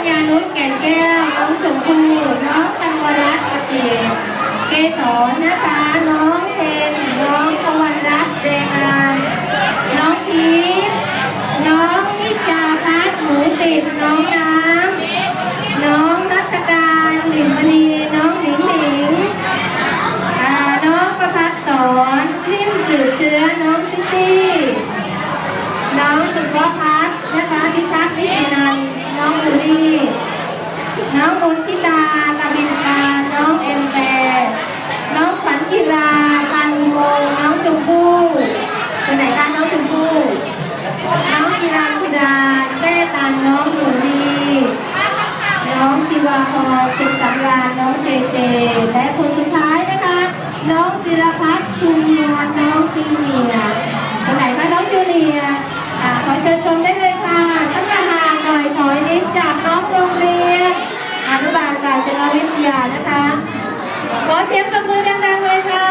ญญานุชแก่นแก้ว น้องสมภูน้องธันวรัตน์เกษเกสรนะคะน้องเทนน้องตะวันรัตน์แดงานน้องพีน้องนิจาพัฒน์หมูติดน้องน้ำน้องรัตการหลิมมณีน้องหนิงหนิงน้องประพัฒสอนทิมสื่อเชื้อน้องซิตี้น้องสุภพัฒน์นะคะพิทักษ์นิ น้องมุนทิตากาบินกาน้องเอ็มแปร์น้องขวัญจิราพันวงน้องชมพู่คนไหนคะน้องชมพู่น้องกีราธิดาแม่ตันน้องหนูดีน้องจิวาพรสุขสำราญน้องเจเจ และคนสุดท้ายนะคะ น้องศิรพัฒน์ชุมนวลน้องจีเนียร์คนไหนคะน้องจูเนียขอเชิญชมได้เลยค่ะตั้งแต่ห่างหน่อยถอยนิดจากน้องโรงเรียนอนุบาลกาญจนวิทยานะคะ ขอเสียงปรบมือดังๆเลยค่ะ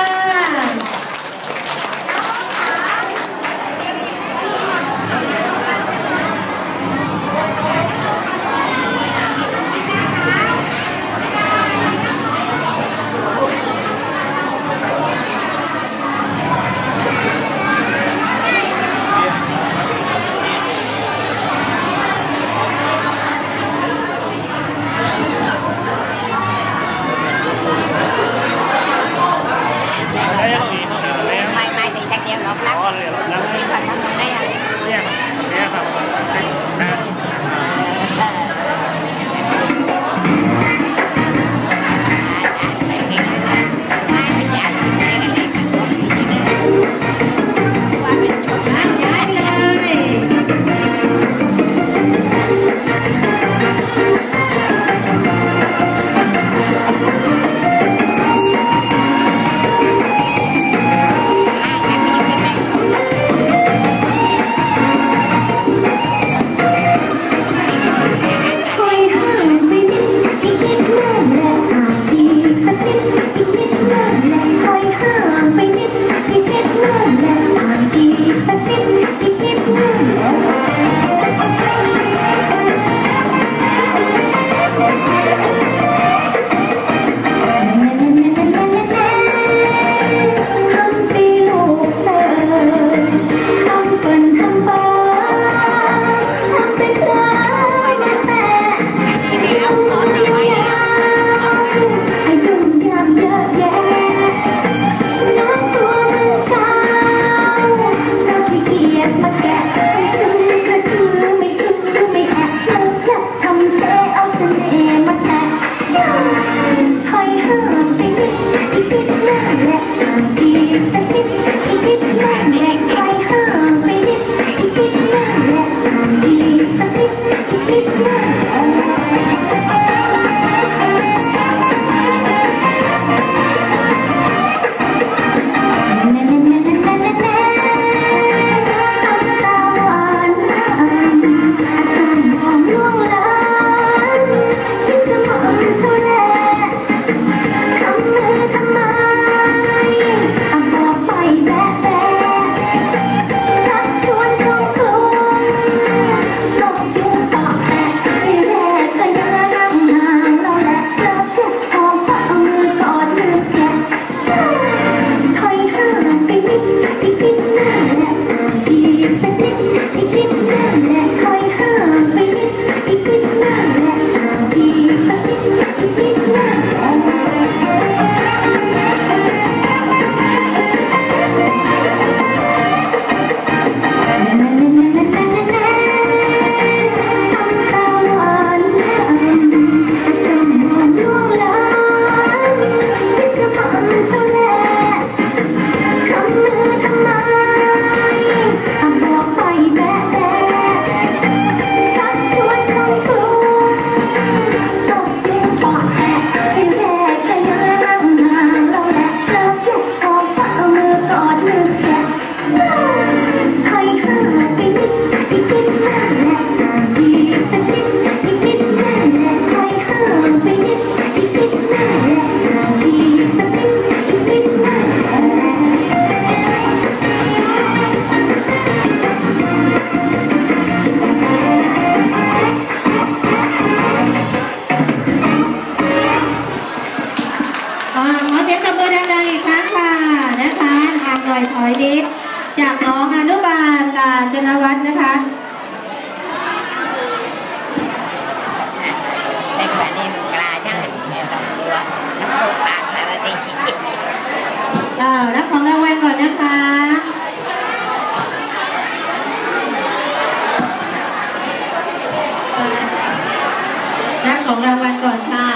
ได้ มือดังๆอีกครั้งค่ะนะคะนางลอยถอยดิจากน้องอนุบาลลาจนวัฒน์นะคะเป็นแบบนี้กลาจังเนี่ยสองตัวน้ำโคปกแล้วตีเอ่อรับของรางวัลก่อนนะคะรับของรางวัลก่อนค่ะ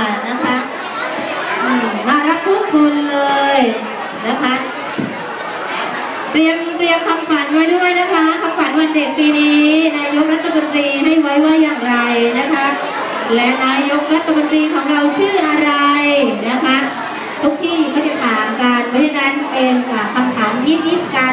เป็นคำถามยิบๆกัน